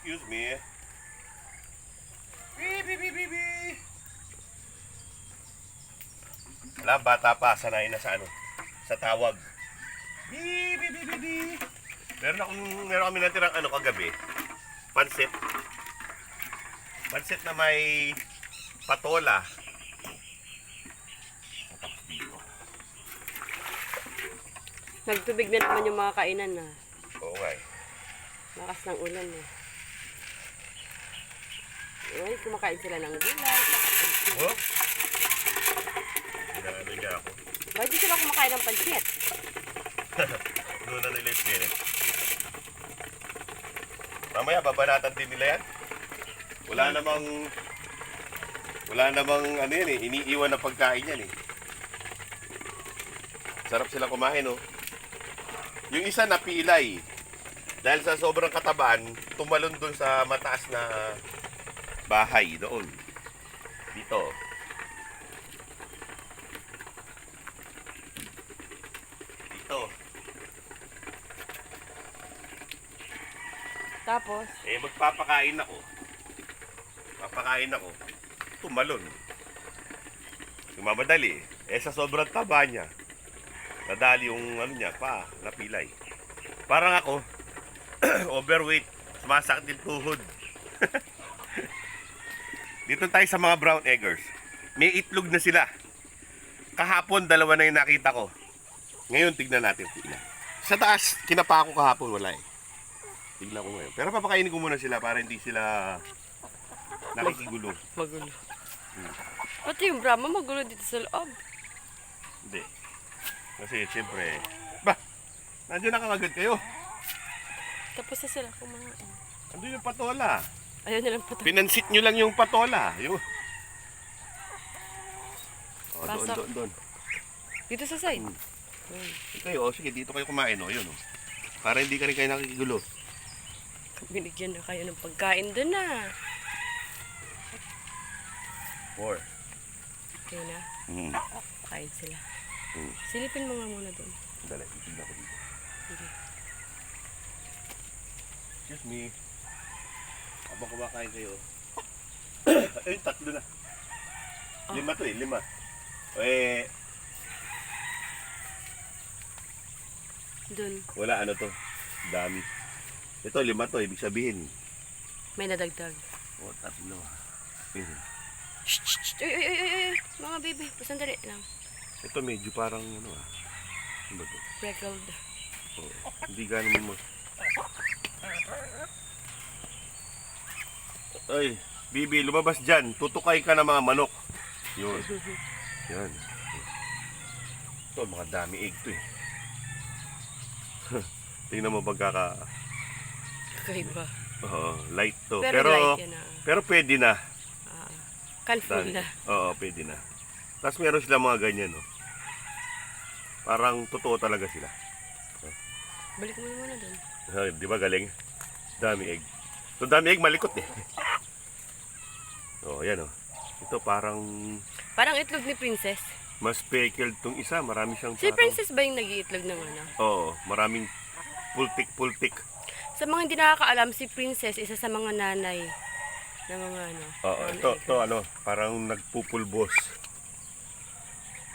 Excuse me. Beep, beep, beep, beep, beep. Wala, bata pa. Sanay na sa ano. Sa tawag. Beep, beep, beep, beep, beep. Meron akong, meron kami natirang ano kagabi. Pansit. Pansit na may patola. Nagtubig na naman yung mga kainan na. Oo nga eh. Lakas ng ulan na. Ay, kumakain sila ng gulay. Oh? Ginagawa niya ako. Bakit di sila kumakain ng pansit? Doon na nila yung spirit. Mamaya, babanatan din nila yan. Wala namang... Wala namang ano yan eh, iniiwan na pagkain yan eh. Sarap sila kumain oh. Yung isa napilay. Dahil sa sobrang katabaan, tumalon doon sa mataas na bahay doon. Dito. Dito. Tapos, Eh, magpapakain ako. Papakain ako. Tumalon. Tumamadali. Eh, sa sobrang taba niya, nadali yung ano niya, pa, napilay. Parang ako, overweight, sumasakit yung tuhod. Dito tayo sa mga brown eggers. May itlog na sila. Kahapon, dalawa na yung nakita ko. Ngayon, tignan natin ilan. Sa taas, kinapa ko kahapon, wala eh. Tignan ko ngayon. Pero papakainin ko muna sila para hindi sila nakikigulo. magulo. Pati yung Brahma magulo dito sa loob. Hindi. Kasi siyempre, ba, nandiyan nakakagad kayo. Tapos na sila kumain. Andun yung patola. Ayaw nilang puto. Pinansit nyo lang yung patola. Yung... Oh, doon, Pasok. doon, doon. Dito sa side. Hmm. Hmm. Kayo, oh, sige, dito kayo kumain, oh, yun, oh. Para hindi ka rin kayo nakikigulo. Binigyan na kayo ng pagkain doon na. Four. Okay na. Hmm. Kain sila. Hmm. Silipin mo nga muna doon. Dali, titignan ko dito. Sige. Excuse me. Habang kumakain kayo. eh, tatlo na. Oh. Lima to eh, lima. Eh, Doon. wala ano to. Dami. Ito, lima to, ibig sabihin. May nadagdag. O, tatlo. Pero, Shh, shh, shh. Ay, ay, ay, ay, ay. Mga baby, sandali lang. ito medyo parang ano ah. Ano ba to? Freckled. Oo. Hindi ganun mo. Ay, Bibi, lumabas dyan. Tutukay ka ng mga manok. Yun. Yan. Ito, mga dami egg to eh. Tingnan mo pagkaka... Kakaiba. Oo, light to. Pero, Pero, light yan ah. pero pwede na. Ah, Colorful na. Oo, pwede na. Tapos meron sila mga ganyan, no? Parang totoo talaga sila. Balik mo muna doon. Di ba galing? Dami egg. Ito dami egg, malikot eh. Oh, yan oh. Ito parang Parang itlog ni Princess. mas speckled tong isa. Marami siyang Si parang... Princess ba yung nag-iitlog ng ano? Oo, maraming pultik-pultik. Sa mga hindi nakakaalam, si Princess, isa sa mga nanay ng mga ano. Oo, brown ito, ito ano, parang nagpupulbos.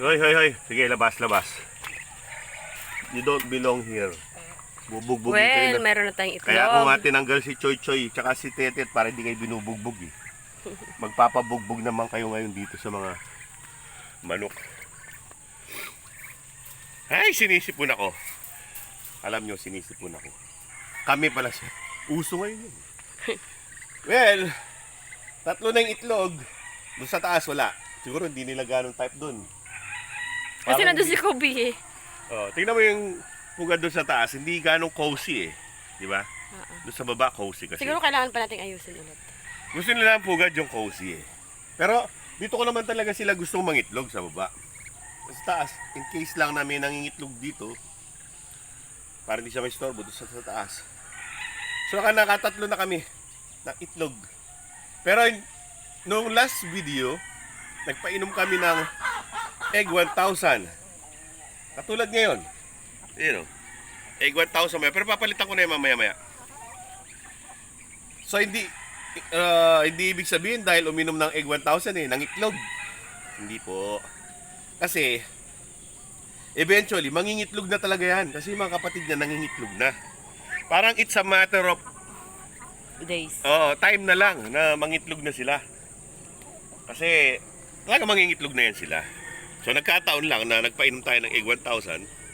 Hoy, hoy, hoy. Sige, labas, labas. You don't belong here. Bubugbugin kayo Well, na. meron na tayong itlog. Kaya ako nga tinanggal si Choy Choy tsaka si Tetet para hindi kayo binubugbog eh. Magpapabugbog naman kayo ngayon dito sa mga manok. Ay, sinisipon ako. Alam nyo, sinisipon ako. Kami pala siya. Uso ngayon yun. well, tatlo na yung itlog. Doon sa taas, wala. Siguro hindi nila ganong type doon. Kasi nandun si Kobe eh. Oh, tingnan mo yung pugad doon sa taas, hindi ganong cozy eh. Di ba? Oo. Doon sa baba, cozy kasi. Siguro kailangan pa nating ayusin ulit. Gusto nila ang pugad yung cozy eh. Pero dito ko naman talaga sila gustong mangitlog sa baba. Sa taas, in case lang na may nangingitlog dito, para hindi siya may storbo doon sa, sa taas. So naka nakatatlo na kami ng itlog. Pero nung last video, nagpainom kami ng egg 1,000. Katulad ngayon. Yun o. Egg 1,000 maya. Pero papalitan ko na yan mamaya maya. So hindi uh, hindi ibig sabihin dahil uminom ng egg 1000 eh, ng itlog. Hindi po. Kasi eventually mangingitlog na talaga yan kasi yung mga kapatid niya nangingitlog na. Parang it's a matter of Days. oh, time na lang na mangitlog na sila. Kasi talaga mangingitlog na yan sila. So nagkataon lang na nagpainom tayo ng egg 1000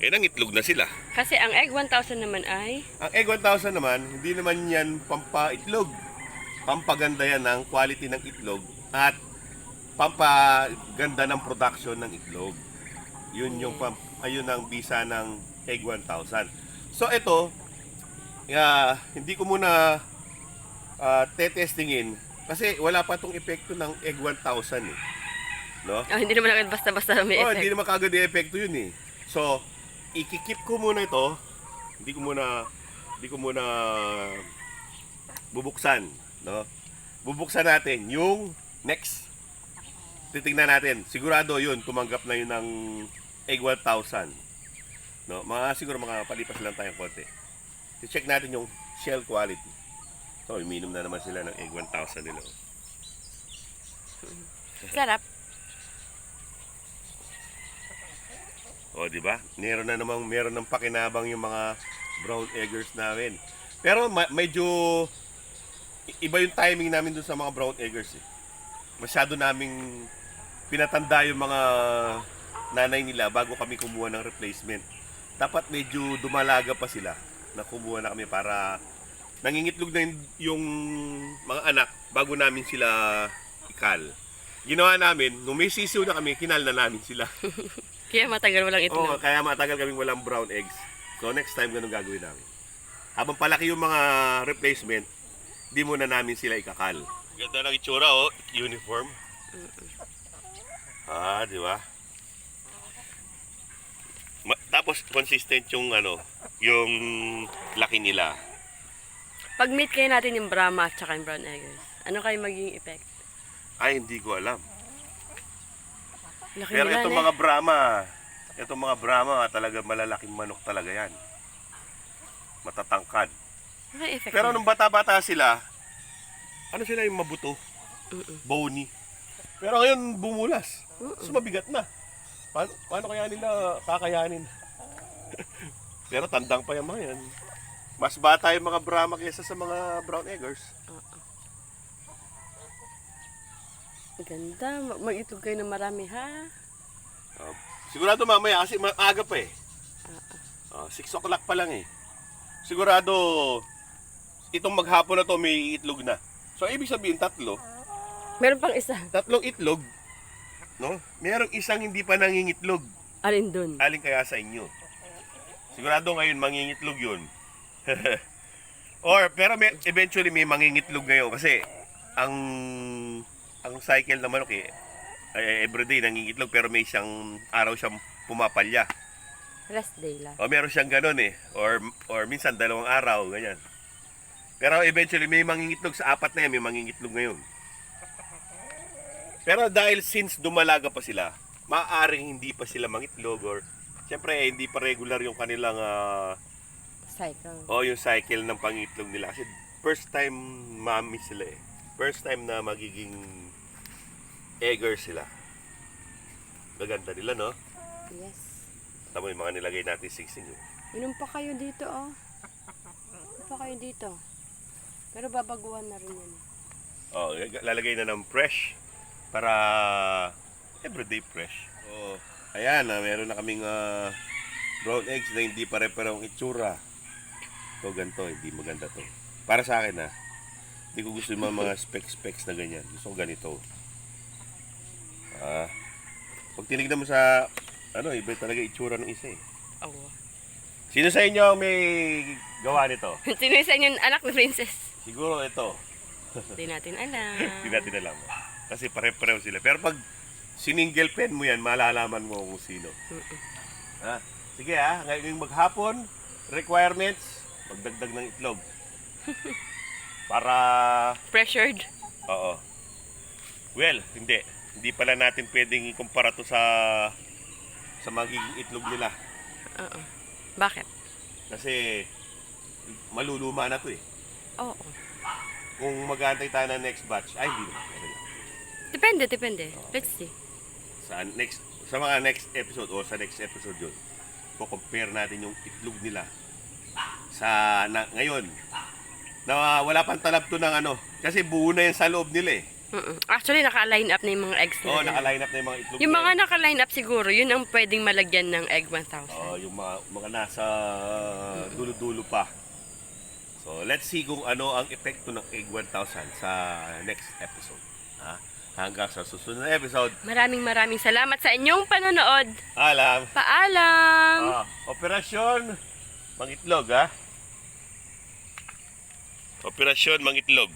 eh nangitlog na sila. Kasi ang egg 1,000 naman ay Ang egg 1000 naman, hindi naman yan pampaitlog. Pampaganda yan ng quality ng itlog at pampaganda ng production ng itlog. Yun yung pam, ayun ang bisa ng egg 1000. So ito, ah, hindi ko muna uh, tetestingin kasi wala pa tong epekto ng egg 1000 eh. No? oh, hindi naman agad basta-basta may Oh, effect. hindi naman kagad yung epekto yun eh. So, ikikip ko muna ito. Hindi ko muna hindi ko muna bubuksan, no? Bubuksan natin yung next. Titingnan natin. Sigurado yun, tumanggap na yun ng egg 1000. No, mga siguro mga palipas lang tayong konti. I-check natin yung shell quality. So, uminom na naman sila ng egg 1000 nila. Sarap. O, di ba? Meron na namang meron ng pakinabang yung mga brown eggers namin. Pero ma- medyo iba yung timing namin dun sa mga brown eggers eh. Masyado naming pinatanda yung mga nanay nila bago kami kumuha ng replacement. Dapat medyo dumalaga pa sila na kumuha na kami para nangingitlog na yung mga anak bago namin sila ikal. Ginawa namin, nung may sisiw na kami, kinal na namin sila. Kaya matagal walang itlog. Oo, kaya matagal kaming walang brown eggs. So next time ganun gagawin namin. Habang palaki yung mga replacement, di muna namin sila ikakal. Ganda ng itsura oh, uniform. Ah, di ba? Ma- tapos consistent yung ano, yung laki nila. Pag meet kayo natin yung Brahma at saka yung brown eggers, ano kayo magiging effect? Ay, hindi ko alam. Laki Pero nila, itong ne? mga Brahma, itong mga Brahma, talaga malalaking manok talaga yan. Matatangkad. Effect Pero nung bata-bata sila, ano sila yung mabuto? Mm-mm. Bony. Pero ngayon bumulas. Mm-mm. So mabigat na. Paano, paano kaya nila kakayanin? Pero tandang pa yung mga yan. Mas bata yung mga Brahma kaysa sa mga brown eggers. Ganda. Mag- Mag-itlog kayo ng marami, ha? Uh, sigurado mamaya kasi maaga pa eh. Uh, 6 o'clock pa lang eh. Sigurado itong maghapon na to may itlog na. So ibig sabihin tatlo, Meron pang isa. tatlong itlog, no? Merong isang hindi pa nangingitlog. Alin dun? Alin kaya sa inyo? Sigurado ngayon mangingitlog yun. Or, pero may, eventually may mangingitlog ngayon kasi ang ang cycle ng manok eh, eh, everyday nangingitlog pero may isang araw siyang pumapalya. Rest day lang. O meron siyang ganun eh. Or, or minsan dalawang araw, ganyan. Pero eventually may mangingitlog sa apat na yan, may mangingitlog ngayon. Pero dahil since dumalaga pa sila, maaaring hindi pa sila mangitlog or Siyempre, hindi pa regular yung kanilang ah, Cycle. o yung cycle ng pangitlog nila kasi first time mami sila eh. First time na magiging egger sila. Gaganda nila, no? Yes. Tama yung mga nilagay natin siksing. eh. Inom pa kayo dito, oh. Inom pa kayo dito. Pero babaguhan na rin yan. Oh, lalagay na ng fresh para everyday fresh. Oh, ayan, ah, meron na kaming ah, brown eggs na hindi pare-parehong itsura. To ganito, hindi maganda to. Para sa akin ah. Hindi ko gusto yung mga, mga specs-specs na ganyan. Gusto ko ganito. Ah. Pag tinignan mo sa ano, iba talaga itsura ng isa eh. Oh. Sino sa inyo ang may gawa nito? Sino sa inyo yung anak ni Princess? Siguro ito. Hindi natin alam. Hindi natin alam. Kasi pare-pareho sila. Pero pag sininggle pen mo yan, malalaman mo kung sino. Mm-mm. Ha? Sige ha, ngayong maghapon, requirements, magdagdag ng itlog. Para, Pressured? oo. Well, hindi. Hindi pala natin pwedeng ikumpara to sa sa magiging itlog nila. Oo. Bakit? Kasi maluluma na to eh. Oo. kung mag-aantay tayo ng next batch, ay hindi naman. Okay lang. Depende, depende. Let's see. Sa next sa mga next episode o sa next episode yun, ko-compare natin yung itlog nila sa na, ngayon na wala pang talab to ng ano kasi buo na yan sa loob nila eh. Mm-mm. Actually, naka-line up na yung mga eggs nila. Oo, dun. naka-line up na yung mga itlog Yung mga naka-line up siguro, yun ang pwedeng malagyan ng egg 1,000. Oo, yung mga, mga nasa dulo-dulo pa. So, let's see kung ano ang epekto ng Egg 1000 sa next episode. Ha? Hanggang sa susunod na episode. Maraming maraming salamat sa inyong panonood. Alam. Paalam! Ah, operasyon Mangitlog, ha? Operasyon Mangitlog.